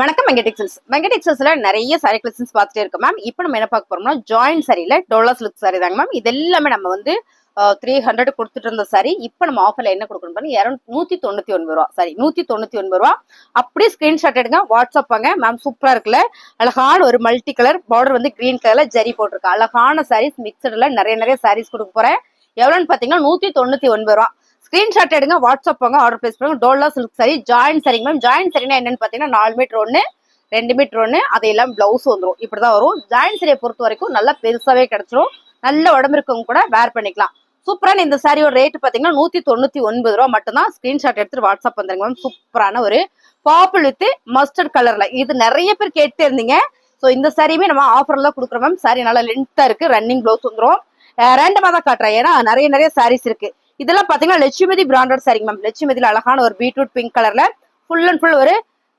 வணக்கம் வெங்கடெக்ஸல்ஸ் வெங்கடெக்ஸல்ஸ்ல நிறைய sorry collections பார்த்துட்டே இருக்கோம் மேம் இப்போ நம்ம என்ன பார்க்க போறோம்னா ஜாயின் சரியில டோலா சில்க் சாரி தாங்க மேம் இது எல்லாமே நம்ம வந்து த்ரீ ஹண்ட்ரட் கொடுத்துட்டு இருந்த சாரி இப்போ நம்ம ஆஃபர்ல என்ன கொடுக்கணும் பாருங்க? இரநூ நூத்தி தொண்ணூத்தி ஒன்பது ரூபா. சாரி நூத்தி தொண்ணூத்தி ஒன்பது ரூபா. அப்படியே ஸ்கிரீன்ஷாட் எடுங்க வாட்ஸ்அப் வாங்க மேம் சூப்பரா இருக்குல்ல? அழகான ஒரு மல்டி கலர் பார்டர் வந்து கிரீன் கலர்ல ஜரி போட்டிருக்கு. அழகான சாரீஸ் மிக்சர்ல நிறைய நிறைய சாரீஸ் கொடுக்க போறேன். எவ்வளோன்னு பார்த்தீங்கன்னா நூற்றி தொண்ணூற்றி ஒன்பது ரூபா. ஸ்கிரீன்ஷாட் எடுங்க வாட்ஸ்அப் போங்க ஆர்டர் பிளேஸ் பண்ணுங்க டோல்லா சில்க் சாரி ஜாயின் சரிங்க மேம் ஜாயின் சரினா என்னன்னு பாத்தீங்கன்னா நாலு மீட்டர் ஒன்று ரெண்டு மீட்டர் ஒன்று அதையெல்லாம் எல்லாம் பிளவுஸ் வந்துடும் இப்படிதான் வரும். ஜாயின் சரியை பொறுத்த வரைக்கும் நல்லா பெருசாவே கிடைச்சிரும். நல்ல உடம்பு இருக்கவங்க கூட வேர் பண்ணிக்கலாம். சூப்பரான இந்த சாரியோட ரேட் பாத்தீங்கன்னா நூத்தி தொண்ணூத்தி ஒன்பது ரூபா மட்டும்தான் ஸ்கிரீன்ஷாட் எடுத்துட்டு வாட்ஸ்அப் வந்துருங்க மேம் சூப்பரான ஒரு பாப்புள் வித் மஸ்டர்ட் கலர்ல இது நிறைய பேர் கேட்டே இருந்தீங்க. ஸோ இந்த சாரியுமே நம்ம ஆஃபர்ல தான் கொடுக்குறோம் மேம் சாரி நல்லா லென்த்தா இருக்கு. ரன்னிங் பிளவுஸ் வந்துடும் ரேண்டமாக தான் காட்டுறேன். ஏன்னா நிறைய நிறைய சாரீஸ் இருக்குது இதெல்லாம் பாத்தீங்கன்னா லட்சுமதி பிராண்டட் சாரிங்க மேம் லட்சுமதியில அழகான ஒரு பீட்ரூட் பிங்க் கலர்ல ஃபுல் அண்ட் ஃபுல் ஒரு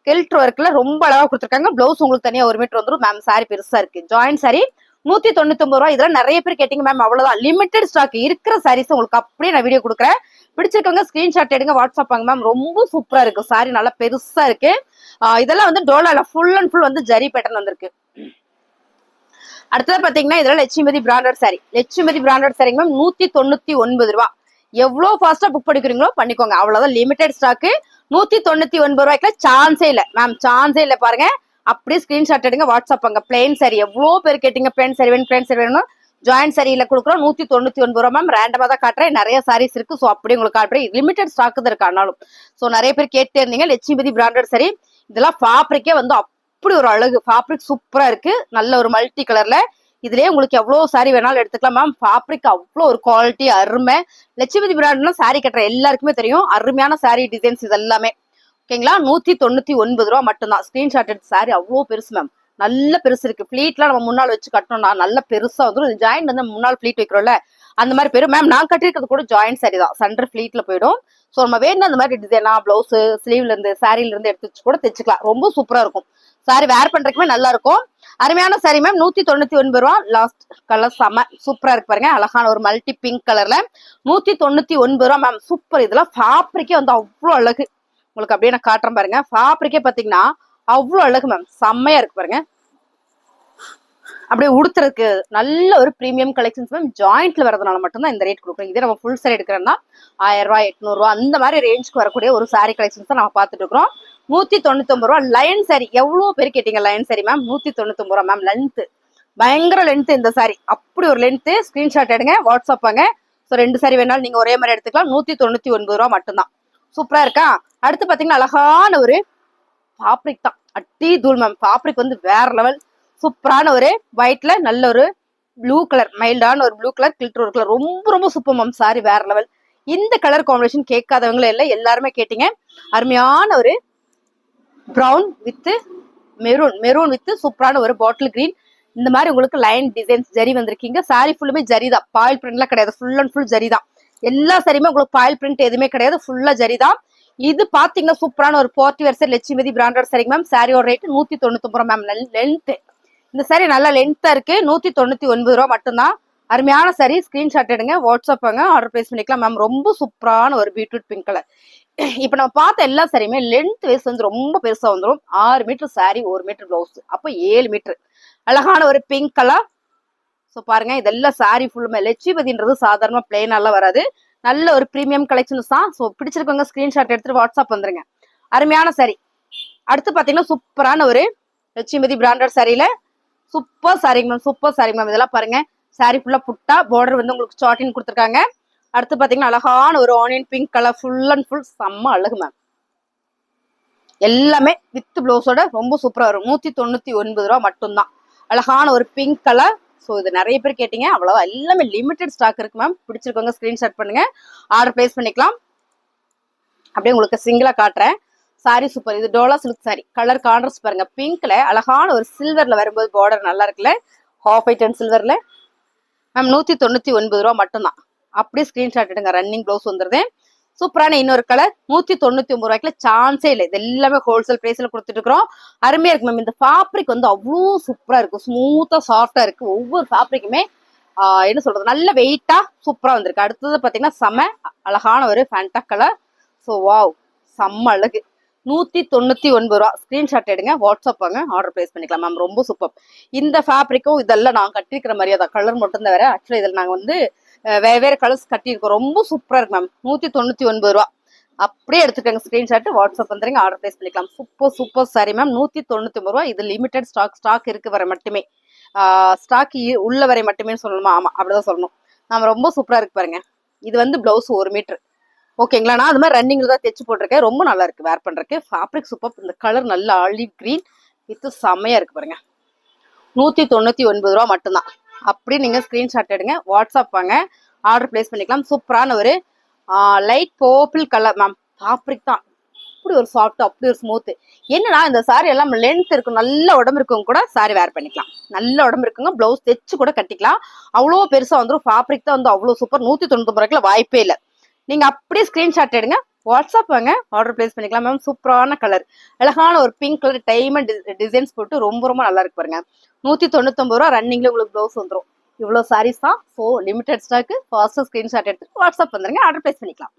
கெல்ட் ஒர்க்ல ரொம்ப அழகா கொடுத்துருக்காங்க. பிளவுஸ் உங்களுக்கு தனியா ஒரு மீட்டர் வந்துடும் மேம் சாரி பெருசா இருக்கு. ஜாயின் சாரி நூத்தி தொண்ணூத்தி ஒன்பது ரூபா இதெல்லாம் நிறைய பேர் கேட்டீங்க மேம் அவ்வளவுதான். லிமிடெட் ஸ்டாக் இருக்கிற சாரீஸ் உங்களுக்கு அப்படியே நான் வீடியோ கொடுக்குறேன். பிடிச்சிருக்கவங்க ஸ்கிரீன்ஷாட் எடுங்க வாட்ஸ்அப் வாங்க மேம் ரொம்ப சூப்பரா இருக்கு. சாரி நல்லா பெருசா இருக்கு. ஆஹ் இதெல்லாம் வந்து டோலால ஃபுல் அண்ட் ஃபுல் வந்து ஜரி பேட்டர்ன் வந்திருக்கு. அடுத்தது பாத்தீங்கன்னா இதெல்லாம் லட்சுமதி பிராண்டட் சாரி லட்சுமதி பிராண்டட் சாரிங்க மேம் நூத்தி தொண்ணூத்தி ஒன்பது ரூபா எவ்வளோ ஃபாஸ்டா புக் பண்ணிக்கிறீங்களோ பண்ணிக்கோங்க. அவ்வளவுதான். லிமிடெட் ஸ்டாக்கு நூத்தி தொண்ணூத்தி ஒன்பது ரூபாய்க்குல சான்ஸே இல்லை. மேம் சான்ஸே இல்லை பாருங்க. அப்படியே ஸ்கிரீன்ஷாட் எடுங்க வாட்ஸ்அப் அங்க. பிளேன் சரி எவ்வளோ பேர் கேட்டீங்க? பிளேன் சரி வேணும் பிளேன் சரி வேணும். ஜாயின் சரியில கொடுக்குறோம். நூத்தி தொண்ணூத்தி ஒன்பது ரூபா மேம் ரேண்டமா தான் காட்டுறேன். நிறைய சாரீஸ் இருக்கு. ஸோ அப்படி உங்களுக்கு காட்டுறேன். லிமிடெட் ஸ்டாக் தான் இருக்கு ஆனாலும். ஸோ நிறைய பேர் கேட்டே இருந்தீங்க. லட்சுமிபதி பிராண்டட் சரி இதெல்லாம் ஃபேப்ரிக்கே வந்து அப்படி ஒரு அழகு. ஃபேப்ரிக் சூப்பரா இருக்கு. நல்ல ஒரு மல்டி கலர்ல இதுலயே உங்களுக்கு எவ்வளவு சாரி வேணாலும் எடுத்துக்கலாம். மேம் ஃபேப்ரிக் அவ்வளோ ஒரு குவாலிட்டி அருமை. லட்சுமதி பிராண்ட்னா சாரி கட்டுற எல்லாருக்குமே தெரியும். அருமையான சாரி டிசைன்ஸ் இது எல்லாமே ஓகேங்களா நூத்தி தொண்ணூத்தி ஒன்பது ரூபா மட்டும்தான். ஸ்கிரீன்ஷாட் எடுத்து சாரி அவ்வளோ பெருசு மேம் நல்ல பெருசு இருக்கு. ஃபிளீட்லாம் நம்ம முன்னால் வச்சு கட்டணும்னா நல்ல பெருசா வந்துடும் ஜாயின் வந்து முன்னாள் ஃபிளீட் வைக்கிறோம்ல அந்த மாதிரி பெரும் மேம் நான் கட்டிருக்கிறது கூட ஜாயின் சாரி தான். சென்டர் ஃபிளீட்ல போயிடும். ஸோ நம்ம வேணும் அந்த மாதிரி டிசைனா பிளவுஸ் ஸ்லீவ்ல இருந்து சாரில இருந்து எடுத்து வச்சு கூட தைச்சுக்கலாம். ரொம்ப சூப்பரா இருக்கும். சாரி வேர் பண்றதுக்குமே நல்லா இருக்கும் அருமையான சாரி மேம் நூத்தி தொண்ணூத்தி ஒன்பது ரூபா. லாஸ்ட் கலர் செம சூப்பரா இருக்கு பாருங்க. அழகான ஒரு மல்டி பிங்க் கலர்ல நூத்தி தொண்ணூத்தி ஒன்பது ரூபா மேம் சூப்பர் இதெல்லாம் ஃபேப்ரிக்கே வந்து அவ்வளோ அழகு. உங்களுக்கு அப்படியே நான் காட்டுறேன் பாருங்க. ஃபேப்ரிக்கே பாத்தீங்கன்னா அவ்வளோ அழகு மேம் செம்மையா இருக்கு பாருங்க. அப்படியே உடுத்துறதுக்கு நல்ல ஒரு ப்ரீமியம் கலெக்ஷன்ஸ் மேம் ஜாயிண்ட்ல வரதுனால மட்டும்தான் இந்த ரேட் கொடுக்குறோம் இதே நம்ம ஃபுல் சாரி எடுக்கிறோம்னா ஆயிரம் ரூபாய் எட்நூறுவா அந்த மாதிரி ரேஞ்சுக்கு வரக்கூடிய ஒரு சாரி கலெக்ஷன்ஸ் தான் நம்ம பார்த்துட்டு இருக்கிறோம். நூத்தி தொண்ணூத்தொம்பது ரூபா லைன் சாரி எவ்வளவு பேர் கேட்டீங்க லைன் சாரி மேம் நூத்தி தொண்ணூத்தொம்பது ரூபா மேம் லென்த் பயங்கர லென்த் இந்த சாரி அப்படி ஒரு லென்த் ஸ்கிரீன்ஷாட் எடுங்க வாட்ஸ்அப் வாங்க. ஸோ ரெண்டு சாரி வேணாலும் நீங்க ஒரே மாதிரி எடுத்துக்கலாம். நூத்தி தொண்ணூத்தி ஒன்பது ரூபா மட்டும்தான். சூப்பரா இருக்கா? அடுத்து பாத்தீங்கன்னா அழகான ஒரு ஃபேப்ரிக் தான். அட்டி தூள் மேம் ஃபேப்ரிக் வந்து வேற லெவல் சூப்பரான ஒரு ஒயிட்ல நல்ல ஒரு ப்ளூ கலர் மைல்டான ஒரு ப்ளூ கலர் கில்டர் ஒரு கலர் ரொம்ப ரொம்ப சூப்பர் மேம் சாரி வேற லெவல் இந்த கலர் காம்பினேஷன் கேட்காதவங்களே இல்லை எல்லாருமே கேட்டீங்க. அருமையான ஒரு brown with maroon maroon with சூப்பரான ஒரு பாட்டில் கிரீன் இந்த மாதிரி உங்களுக்கு லைன் டிசைன்ஸ் ஜரி வந்திருக்கீங்க. சாரி ஃபுல்லுமே ஜரி தான். பாயில் பிரிண்ட்லாம் கிடையாது. ஃபுல் அண்ட் ஃபுல் ஜரி தான். எல்லா சாரியுமே உங்களுக்கு பாயில் பிரிண்ட் எதுவுமே கிடையாது. ஃபுல்லா ஜரி தான். இது பாத்தீங்கன்னா சூப்பரான ஒரு பார்ட்டி வெர்சர் லட்சுமதி பிராண்டட் சரிங்க மேம் சாரியோட ரேட் நூத்தி தொண்ணூத்தி ஒன்பது மேம் லென்த்து இந்த சாரி நல்லா லென்த்தாக இருக்குது நூற்றி தொண்ணூற்றி ஒன்பது ரூபா மட்டும்தான். அருமையான சாரி ஸ்க்ரீன்ஷாட் எடுங்க. வாட்ஸ்அப்புங்க ஆர்டர் ப்ளேஸ் பண்ணிக்கலாம். மேம் ரொம்ப சூப்பரான ஒரு பீட்ரூட் பிங்க் கலர் இப்போ நம்ம பார்த்த எல்லா சாரியுமே லென்த் வேஸ்ட் வந்து ரொம்ப பெருசாக வந்துடும் ஆறு மீட்டர் சாரி ஒரு மீட்டர் ப்ளவுஸ் அப்போ ஏழு மீட்டர் அழகான ஒரு பிங்க் கலர் ஸோ பாருங்க. இதெல்லாம் சாரி ஃபுல்லுமே லட்சுமதின்றது சாதாரணமாக பிளெயினாலாம் வராது. நல்ல ஒரு ப்ரீமியம் கலெக்ஷன்ஸ் தான். ஸோ பிடிச்சிருக்கவங்க ஸ்க்ரீன்ஷாட் எடுத்துட்டு வாட்ஸ்அப் வந்துருங்க. அருமையான சாரி அடுத்து பார்த்தீங்கன்னா சூப்பரான ஒரு லட்சுமதி பிராண்டட் சாரியில சூப்பர் சாரிங்க மேம் சூப்பர் சாரி மேம் இதெல்லாம் பாருங்க. சாரி ஃபுல்லா புட்டா பார்டர் வந்து உங்களுக்கு ஷார்டின் கொடுத்துருக்காங்க. அடுத்து பாத்தீங்கன்னா அழகான ஒரு onion pink colour full and full செம்ம அழகு மேம் எல்லாமே வித் பிளவுஸோட ரொம்ப சூப்பரா வரும். நூத்தி தொண்ணூத்தி ஒன்பது ரூபா மட்டும்தான். அழகான ஒரு பிங்க் கலர் ஸோ இது நிறைய பேர் கேட்டீங்க. அவ்வளோவா எல்லாமே லிமிடெட் ஸ்டாக் இருக்கு மேம் பிடிச்சிருக்கவங்க ஸ்கிரீன்ஷாட் பண்ணுங்க. ஆர்டர் பிளேஸ் பண்ணிக்கலாம். அப்படியே உங்களுக்கு சிங்கிளா காட்டுறேன். சாரி சூப்பர் இது Dola silk sari colour contrast பாருங்க. பிங்க்ல அழகான ஒரு சில்வர்ல வரும்போது பார்டர் நல்லா இருக்குல்ல? ஹாஃப் ஒயிட் அண்ட் சில்வர்ல மேம் நூத்தி தொண்ணூத்தி ஒன்பது ரூபா மட்டும்தான். அப்படியே ஸ்கிரீன்ஷாட் எடுங்க. ரன்னிங் ப்ளவுஸ் வந்துருது. சூப்பரான இன்னொரு கலர் நூத்தி தொண்ணூத்தி ஒன்பது ரூபாய்க்குல சான்ஸே இல்லை. இது எல்லாமே ஹோல்சேல் பிரைஸ்ல கொடுத்துட்டு இருக்கிறோம் அருமையா இருக்கு மேம் இந்த ஃபேப்ரிக் வந்து அவ்வளோ சூப்பரா இருக்கு. ஸ்மூத்தா சாஃப்டா இருக்கு. ஒவ்வொரு ஃபேப்ரிக்குமே என்ன சொல்றது? நல்ல வெயிட்டா சூப்பரா வந்திருக்கு. அடுத்தது பாத்தீங்கன்னா செம அழகான ஒரு ஃபேண்டா கலர் ஸோ வாவ் செம்ம அழகு. நூற்றி தொண்ணூற்றி ஒன்பது ரூபா. ஸ்க்ரீன்ஷாட் எடுங்க. வாட்ஸ்அப் வாங்க. ஆர்டர் ப்ளேஸ் பண்ணிக்கலாம். மேம் ரொம்ப சூப்பர் இந்த ஃபேப்ரிக்கும் இதெல்லாம் நான் கட்டிருக்கிற மாதிரியே தான். கலர் மட்டும் தான் வேற. ஆக்சுவலி இதில் நாங்கள் வந்து வேறு வேறு கலர்ஸ் கட்டியிருக்கோம். ரொம்ப சூப்பராக இருக்கு மேம் நூற்றி தொண்ணூற்றி ஒன்பது ரூபா. அப்படியே எடுத்துக்கோங்க. ஸ்கிரீன்ஷாட் வாட்ஸ்அப் வந்துருங்க. ஆர்டர் ப்ளேஸ் பண்ணிக்கலாம். சூப்பர் சூப்பர் சாரி மேம் நூற்றி தொண்ணூற்றி ஒன்பது ரூபா. இது லிமிடெட் ஸ்டாக் ஸ்டாக் இருக்கு வரை மட்டுமே. ஸ்டாக் உள்ள வரை மட்டுமே சொல்லணுமா? ஆமாம் அப்படிதான் சொல்லணும். நம்ம ரொம்ப சூப்பராக இருக்கு பாருங்க. இது வந்து பிளவுஸ் ஒரு மீட்ரு ஓகேங்களா? நான் அது மாதிரி ரன்னிங்ல தான் தைச்சு போட்டிருக்கேன். ரொம்ப நல்லா இருக்கு. வேர் பண்றதுக்கு. ஃபேப்ரிக் சூப்பர் இந்த கலர் நல்லா ஆலிவ் கிரீன் வித் செம்மையா இருக்கு பாருங்க. நூத்தி தொண்ணூத்தி ஒன்பது ரூபா மட்டும்தான். அப்படி நீங்க ஸ்கிரீன்ஷாட் எடுங்க. வாட்ஸ்அப் வாங்க. ஆர்டர் பிளேஸ் பண்ணிக்கலாம். சூப்பரான ஒரு light purple colour ma'am fabric தான். அப்படி ஒரு சாஃப்ட் அப்படி ஒரு ஸ்மூத் என்னன்னா இந்த சாரி எல்லாம் லென்த் இருக்கும். நல்ல உடம்பு இருக்கவங்க கூட சாரி வேர் பண்ணிக்கலாம். நல்ல உடம்பு இருக்குங்க. பிளவுஸ் தைச்சு கூட கட்டிக்கலாம். அவ்வளோ பெருசா வந்துடும் ஃபேப்ரிக் தான் வந்து அவ்வளோ சூப்பர் நூத்தி தொண்ணூத்தி ரூபாய்க்குள்ள வாய்ப்பே இல்லை. நீங்க அப்படியே ஸ்கிரீன்ஷாட் எடுங்க. வாட்ஸ்அப் வாங்க. ஆர்டர் பிளேஸ் பண்ணிக்கலாம். மேம் சூப்பரான கலர் அழகான ஒரு பிங்க் கலர் டைமண்ட் டிசைன்ஸ் போட்டு ரொம்ப ரொம்ப நல்லா இருக்கு பாருங்க. நூத்தி தொண்ணூத்தொம்பது ரூபா ரன்னிங்ல உங்களுக்கு ப்ளவுஸ் வந்துடும் இவ்வளோ சாரீஸ் தான். ஸோ லிமிடெட் ஸ்டாக்கு ஃபாஸ்ட்டாக ஸ்க்ரீன்ஷாட் எடுத்து வாட்ஸ்அப் வந்துருங்க. ஆர்டர் பிளேஸ் பண்ணிக்கலாம்.